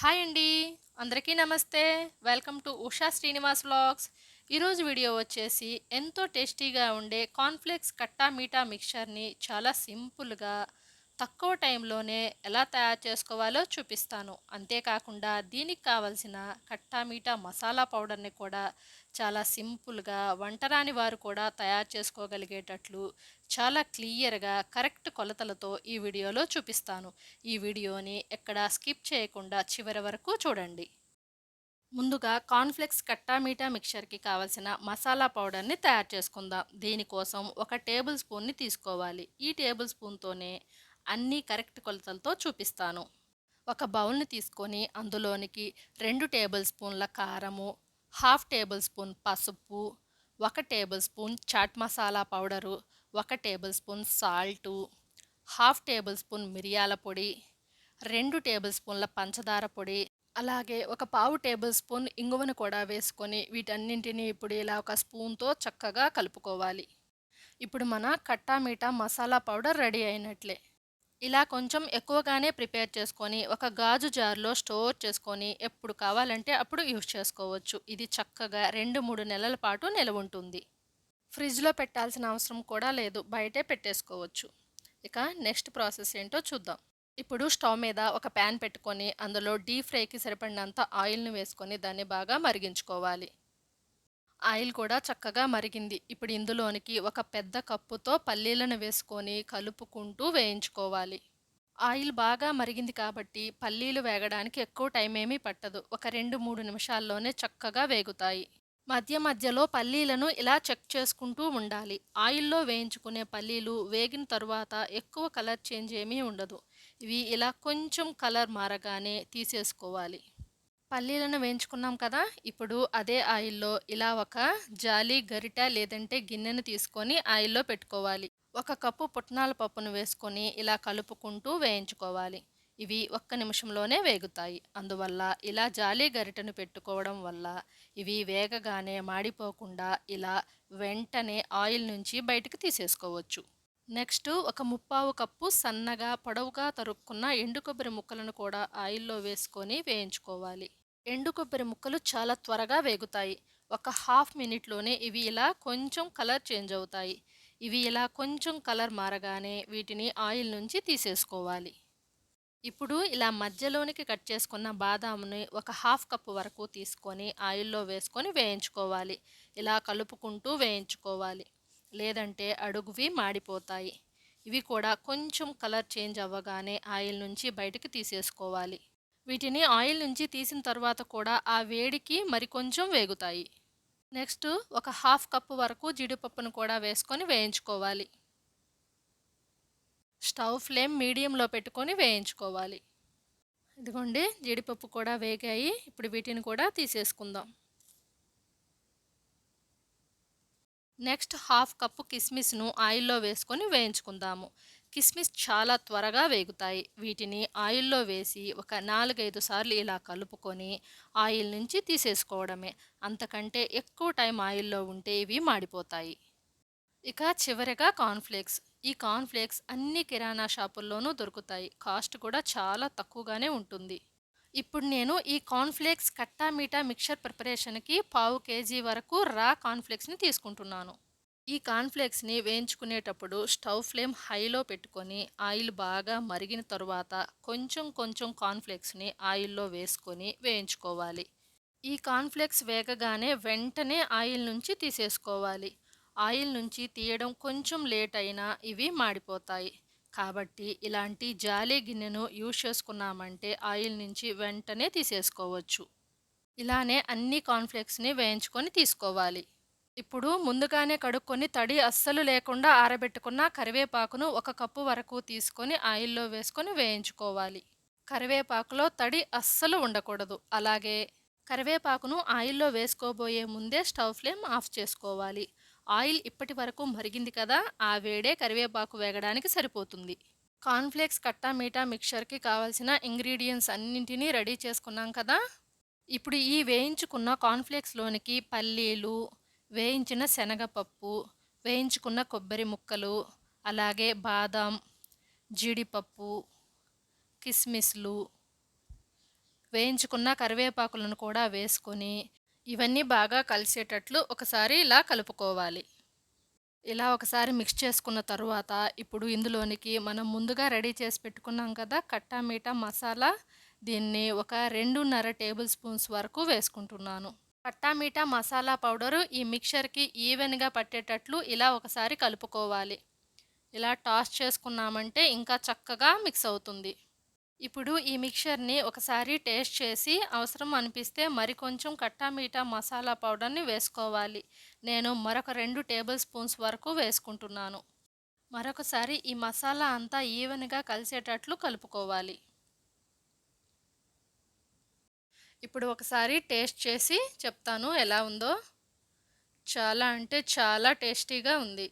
Hi అండి. అందరికీ నమస్తే. Welcome to Usha Srinivas vlogs. ఈరోజు వీడియో వచ్చేసి ఎంతో టేస్టీగా ఉండే కార్న్ఫ్లేక్స్ కట్టా మీఠా మిక్చర్ని చాలా సింపుల్గా తక్కువ టైంలోనే ఎలా తయారు చేసుకోవాలో చూపిస్తాను. అంతేకాకుండా దీనికి కావలసిన కట్టా మీఠా మసాలా పౌడర్ని కూడా చాలా సింపుల్గా వంటరాని వారు కూడా తయారు చేసుకోగలిగేటట్లు చాలా క్లియర్గా కరెక్ట్ కొలతలతో ఈ వీడియోలో చూపిస్తాను. ఈ వీడియోని ఎక్కడ స్కిప్ చేయకుండా చివరి వరకు చూడండి. ముందుగా కార్న్ఫ్లెక్స్ కట్టా మీఠా మిక్చర్కి కావలసిన మసాలా పౌడర్ని తయారు చేసుకుందాం. దీనికోసం ఒక టేబుల్ స్పూన్ని తీసుకోవాలి. ఈ టేబుల్ స్పూన్తోనే అన్ని కరెక్ట్ కొలతలతో చూపిస్తాను. ఒక బౌల్ని తీసుకొని అందులోనికి రెండు టేబుల్ స్పూన్ల కారము హాఫ్ టేబుల్ స్పూన్ పసుపు ఒక tablespoon chaat masala powder ఒక tablespoon salt half tablespoon మిరియాల పొడి రెండు టేబుల్ స్పూన్ల పంచదార పొడి అలాగే ఒక పావు టేబుల్ స్పూన్ ఇంగువను కూడా వేసుకొని వీటన్నింటినీ ఇప్పుడు ఇలా ఒక స్పూన్తో చక్కగా కలుపుకోవాలి. ఇప్పుడు మన కట్టా మీఠా మసాలా పౌడర్ రెడీ అయినట్లే. ఇలా కొంచెం ఎక్కువగానే ప్రిపేర్ చేసుకొని ఒక గాజు జార్లో స్టోర్ చేసుకొని ఎప్పుడు కావాలంటే అప్పుడు యూజ్ చేసుకోవచ్చు. ఇది చక్కగా రెండు మూడు నెలల పాటు నిలవ ఉంటుంది. ఫ్రిడ్జ్లో పెట్టాల్సిన అవసరం కూడా లేదు. బయటే పెట్టేసుకోవచ్చు. ఇక నెక్స్ట్ ప్రాసెస్ ఏంటో చూద్దాం. ఇప్పుడు స్టవ్ మీద ఒక ప్యాన్ పెట్టుకొని అందులో డీప్ ఫ్రైకి సరిపడినంత ఆయిల్ని వేసుకొని దాన్ని బాగా మరిగించుకోవాలి. ఆయిల్ కూడా చక్కగా మరిగింది. ఇప్పుడు ఇందులోనికి ఒక పెద్ద కప్పుతో పల్లీలను వేసుకొని కలుపుకుంటూ వేయించుకోవాలి. ఆయిల్ బాగా మరిగింది కాబట్టి పల్లీలు వేగడానికి ఎక్కువ టైం ఏమీ పట్టదు. ఒక రెండు మూడు నిమిషాల్లోనే చక్కగా వేగుతాయి. మధ్య మధ్యలో పల్లీలను ఇలా చెక్ చేసుకుంటూ ఉండాలి. ఆయిల్లో వేయించుకునే పల్లీలు వేగిన తరువాత ఎక్కువ కలర్ చేంజ్ ఏమీ ఉండదు. ఇవి ఇలా కొంచెం కలర్ మారగానే తీసేసుకోవాలి. పల్లీలను వేయించుకున్నాం కదా ఇప్పుడు అదే ఆయిల్లో ఇలా ఒక జాలి గరిట లేదంటే గిన్నెను తీసుకొని ఆయిల్లో పెట్టుకోవాలి. ఒక కప్పు పుట్నాల పప్పును వేసుకొని ఇలా కలుపుకుంటూ వేయించుకోవాలి. ఇవి ఒక్క నిమిషంలోనే వేగుతాయి. అందువల్ల ఇలా జాలి గరిటను పెట్టుకోవడం వల్ల ఇవి వేగగానే మాడిపోకుండా ఇలా వెంటనే ఆయిల్ నుంచి బయటకు తీసేసుకోవచ్చు. నెక్స్ట్ ఒక ముప్పావు కప్పు సన్నగా పొడవుగా తరుక్కున్న ఎండు కొబ్బరి ముక్కలను కూడా ఆయిల్లో వేసుకొని వేయించుకోవాలి. ఎండు కొబ్బరి ముక్కలు చాలా త్వరగా వేగుతాయి. ఒక హాఫ్ మినిట్లోనే ఇవి ఇలా కొంచెం కలర్ చేంజ్ అవుతాయి. ఇవి ఇలా కొంచెం కలర్ మారగానే వీటిని ఆయిల్ నుంచి తీసేసుకోవాలి. ఇప్పుడు ఇలా మధ్యలోనికి కట్ చేసుకున్న బాదాముని ఒక హాఫ్ కప్పు వరకు తీసుకొని ఆయిల్లో వేసుకొని వేయించుకోవాలి. ఇలా కలుపుకుంటూ వేయించుకోవాలి. లేదంటే అడుగువి మాడిపోతాయి. ఇవి కూడా కొంచెం కలర్ చేంజ్ అవ్వగానే ఆయిల్ నుంచి బయటకు తీసేసుకోవాలి. వీటిని ఆయిల్ నుంచి తీసిన తర్వాత కూడా ఆ వేడికి మరికొంచెం వేగుతాయి. నెక్స్ట్ ఒక హాఫ్ కప్పు వరకు జీడిపప్పును కూడా వేసుకొని వేయించుకోవాలి. స్టవ్ ఫ్లేమ్ మీడియంలో పెట్టుకొని వేయించుకోవాలి. ఇదిగోండి జీడిపప్పు కూడా వేగాయి. ఇప్పుడు వీటిని కూడా తీసేసుకుందాం. నెక్స్ట్ హాఫ్ కప్పు కిస్మిస్ను ఆయిల్లో వేసుకొని వేయించుకుందాము. కిస్మిస్ చాలా త్వరగా వేగుతాయి. వీటిని ఆయిల్లో వేసి ఒక నాలుగైదు సార్లు ఇలా కలుపుకొని ఆయిల్ నుంచి తీసేసుకోవడమే. అంతకంటే ఎక్కువ టైం ఆయిల్లో ఉంటే ఇవి మాడిపోతాయి. ఇక చివరిగా కార్న్ఫ్లేక్స్. ఈ కార్న్ఫ్లేక్స్ అన్ని కిరాణా షాపుల్లోనూ దొరుకుతాయి. కాస్ట్ కూడా చాలా తక్కువగానే ఉంటుంది. ఇప్పుడు నేను ఈ కార్న్ఫ్లేక్స్ కట్టా మీఠా మిక్చర్ ప్రిపరేషన్కి పావు కేజీ వరకు రా కార్న్ఫ్లేక్స్ని తీసుకుంటున్నాను. ఈ కార్న్ఫ్లేక్స్ని వేయించుకునేటప్పుడు స్టవ్ ఫ్లేమ్ హైలో పెట్టుకొని ఆయిల్ బాగా మరిగిన తర్వాత కొంచెం కొంచెం కార్న్ఫ్లేక్స్ని ఆయిల్లో వేసుకొని వేయించుకోవాలి. ఈ కార్న్ఫ్లేక్స్ వేగగానే వెంటనే ఆయిల్ నుంచి తీసేసుకోవాలి. ఆయిల్ నుంచి తీయడం కొంచెం లేట్ అయినా ఇవి మాడిపోతాయి. కాబట్టి ఇలాంటి జాలీ గిన్నెను యూజ్ చేసుకున్నామంటే ఆయిల్ నుంచి వెంటనే తీసేసుకోవచ్చు. ఇలానే అన్ని కాన్ఫ్లెక్స్ని వేయించుకొని తీసుకోవాలి. ఇప్పుడు ముందుగానే కడుక్కొని తడి అస్సలు లేకుండా ఆరబెట్టుకున్న కరివేపాకును ఒక కప్పు వరకు తీసుకొని ఆయిల్లో వేసుకొని వేయించుకోవాలి. కరివేపాకులో తడి అస్సలు ఉండకూడదు. అలాగే కరివేపాకును ఆయిల్లో వేసుకోబోయే ముందే స్టవ్ ఫ్లేమ్ ఆఫ్ చేసుకోవాలి. ఆయిల్ ఇప్పటి వరకు మరిగింది కదా ఆ వేడే కరివేపాకు వేగడానికి సరిపోతుంది. కార్న్ఫ్లేక్స్ కట్టా మీఠా మిక్చర్కి కావాల్సిన ఇంగ్రీడియంట్స్ అన్నింటినీ రెడీ చేసుకున్నాం కదా? ఇప్పుడు ఈ వేయించుకున్న కార్న్ఫ్లేక్స్లోనికి పల్లీలు వేయించిన శనగపప్పు వేయించుకున్న కొబ్బరి ముక్కలు అలాగే బాదాం జీడిపప్పు కిస్మిస్లు వేయించుకున్న కరివేపాకులను కూడా వేసుకొని ఇవన్నీ బాగా కలిసేటట్లు ఒకసారి ఇలా కలుపుకోవాలి. ఇలా ఒకసారి మిక్స్ చేసుకున్న తరువాత ఇప్పుడు ఇందులోనికి మనం ముందుగా రెడీ చేసి పెట్టుకున్నాం కదా కట్టా మీఠా మసాలా దీన్ని ఒక రెండున్నర టేబుల్ స్పూన్స్ వరకు వేసుకుంటున్నాను. కట్టా మీఠా మసాలా పౌడరు ఈ మిక్చర్కి ఈవెన్గా పట్టేటట్లు ఇలా ఒకసారి కలుపుకోవాలి. ఇలా టాస్ చేసుకున్నామంటే ఇంకా చక్కగా మిక్స్ అవుతుంది. ఇప్పుడు ఈ మిక్చర్ని ఒకసారి టేస్ట్ చేసి అవసరం అనిపిస్తే మరి కొంచెం కట్టా మీఠా మసాలా పౌడర్ని వేసుకోవాలి. నేను మరొక రెండు టేబుల్ స్పూన్స్ వరకు వేసుకుంటున్నాను. మరొకసారి ఈ మసాలా అంతా ఈవెన్గా కలిసేటట్లు కలుపుకోవాలి. ఇప్పుడు ఒకసారి టేస్ట్ చేసి చెప్తాను ఎలా ఉందో. చాలా అంటే చాలా టేస్టీగా ఉంది.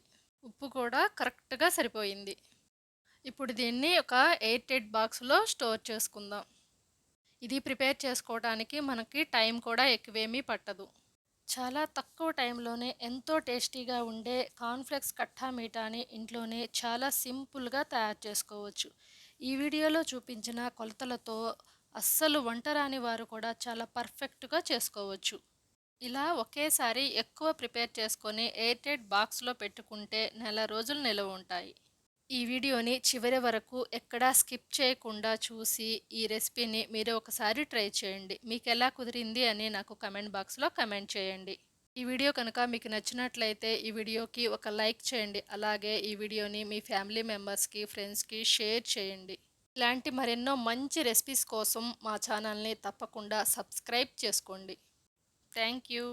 ఉప్పు కూడా కరెక్ట్గా సరిపోయింది. ఇప్పుడు దీన్ని ఒక ఎయిట్ బాక్స్లో స్టోర్ చేసుకుందాం. ఇది ప్రిపేర్ చేసుకోవడానికి మనకి టైం కూడా ఎక్కువేమీ పట్టదు. చాలా తక్కువ టైంలోనే ఎంతో టేస్టీగా ఉండే కాన్ఫ్లెక్స్ కట్టా మీఠాని ఇంట్లోనే చాలా సింపుల్గా తయారు చేసుకోవచ్చు. ఈ వీడియోలో చూపించిన కొలతలతో అస్సలు వంట రాని వారు కూడా చాలా పర్ఫెక్ట్గా చేసుకోవచ్చు. ఇలా ఒకేసారి ఎక్కువ ప్రిపేర్ చేసుకొని ఎయిట్ బాక్స్లో పెట్టుకుంటే నెల రోజులు నిలవ ఉంటాయి. ఈ వీడియోని చివరి వరకు ఎక్కడా స్కిప్ చేయకుండా చూసి ఈ రెసిపీని మీరు ఒకసారి ట్రై చేయండి. మీకు ఎలా కుదిరింది అని నాకు కమెంట్ బాక్స్లో కమెంట్ చేయండి. ఈ వీడియో కనుక మీకు నచ్చినట్లయితే ఈ వీడియోకి ఒక లైక్ చేయండి. అలాగే ఈ వీడియోని మీ ఫ్యామిలీ మెంబర్స్కి ఫ్రెండ్స్కి షేర్ చేయండి. ఇలాంటి మరెన్నో మంచి రెసిపీస్ కోసం మా ఛానల్ని తప్పకుండా సబ్స్క్రైబ్ చేసుకోండి. Thank you.